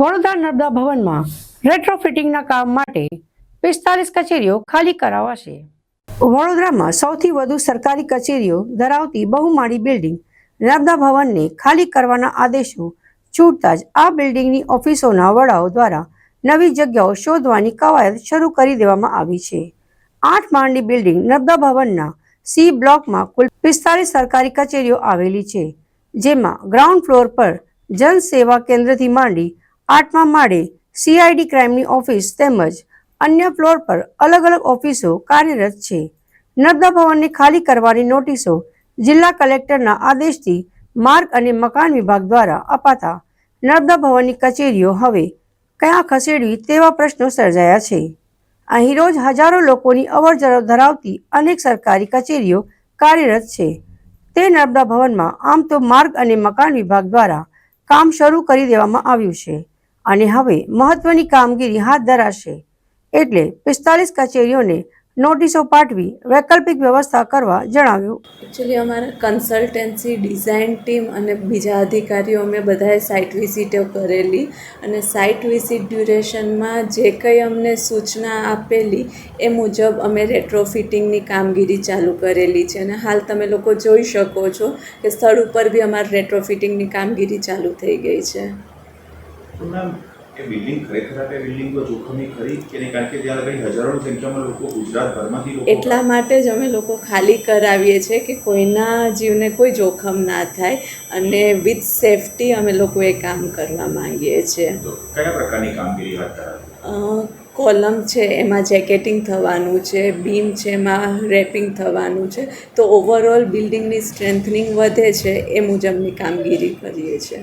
વડોદરા નર્મદા ભવનમાં રેટ્રોફિટિંગના કામ માટે પિસ્તાલીસ કચેરીઓ ખાલી કરાવાશે. વડોદરામાં સૌથી વધુ સરકારી કચેરીઓ ધરાવતી બહુમાળી બિલ્ડિંગ નર્મદા ભવનને ખાલી કરવાના આદેશો છૂટતા જ આ બિલ્ડિંગની ઓફિસોના વડાઓ દ્વારા નવી જગ્યાઓ શોધવાની કવાયત શરૂ કરી દેવામાં આવી છે. આઠ માળની બિલ્ડિંગ નર્મદા ભવનના સી બ્લોકમાં કુલ પિસ્તાલીસ સરકારી કચેરીઓ આવેલી છે, જેમાં ગ્રાઉન્ડ ફ્લોર પર જન સેવા કેન્દ્રથી માંડી આઠમા માળે સીઆઈડી ક્રાઇમની ઓફિસ તેમજ અન્ય ફ્લોર પર અલગ અલગ ઓફિસો કાર્યરત છે. નર્મદા ભવનને ખાલી કરવાની નોટિસો જિલ્લા કલેક્ટરના આદેશથી માર્ગ અને મકાન વિભાગ દ્વારા અપાતા નર્મદા ભવનની કચેરીઓ હવે ક્યાં ખસેડવી તેવા પ્રશ્નો સર્જાયા છે. અહીં રોજ હજારો લોકોની અવરજવર ધરાવતી અનેક સરકારી કચેરીઓ કાર્યરત છે. તે નર્મદા ભવનમાં આમ તો માર્ગ અને મકાન વિભાગ દ્વારા કામ શરૂ કરી દેવામાં આવ્યું છે. અને હવે મહત્વની કામગીરી હાથ ધરાશે. એટલે પિસ્તાલીસ કચેરીઓને નોટિસો પાઠવી વૈકલ્પિક વ્યવસ્થા કરવા જણાવ્યું. એકચ્યુઅલી અમારા કન્સલ્ટન્સી ડિઝાઇન ટીમ અને બીજા અધિકારીઓ અમે બધાએ સાઇટ વિઝિટો કરેલી અને સાઇટ વિઝિટ ડ્યુરેશનમાં જે કંઈ અમને સૂચના આપેલી એ મુજબ અમે રેટ્રોફિટિંગની કામગીરી ચાલુ કરેલી છે. અને હાલ તમે લોકો જોઈ શકો છો કે સ્થળ ઉપર બી અમારી રેટ્રોફિટિંગની કામગીરી ચાલુ થઈ ગઈ છે. તો મેમ એ બિલ્ડિંગ ખરેખર આપણે બિલ્ડિંગ તો જોખમી ખરી કે નહીં કારણ કે ત્યાં આગળ હજારોની સંખ્યામાં લોકો ગુજરાતભરમાંથી લોકો એટલા માટે જ અમે લોકો ખાલી કરાવીએ છીએ કે કોઈના જીવને કોઈ જોખમ ના થાય અને વિથ સેફટી અમે લોકો એ કામ કરવા માંગીએ છીએ. કયા પ્રકારની કામગીરી હાથ ધરાવી? કોલમ છે એમાં જેકેટિંગ થવાનું છે બીમ છે એમાં રેપિંગ થવાનું છે. તો ઓવરઓલ બિલ્ડિંગની સ્ટ્રેન્થનિંગ વધે છે એ મુજબની કામગીરી કરીએ છીએ.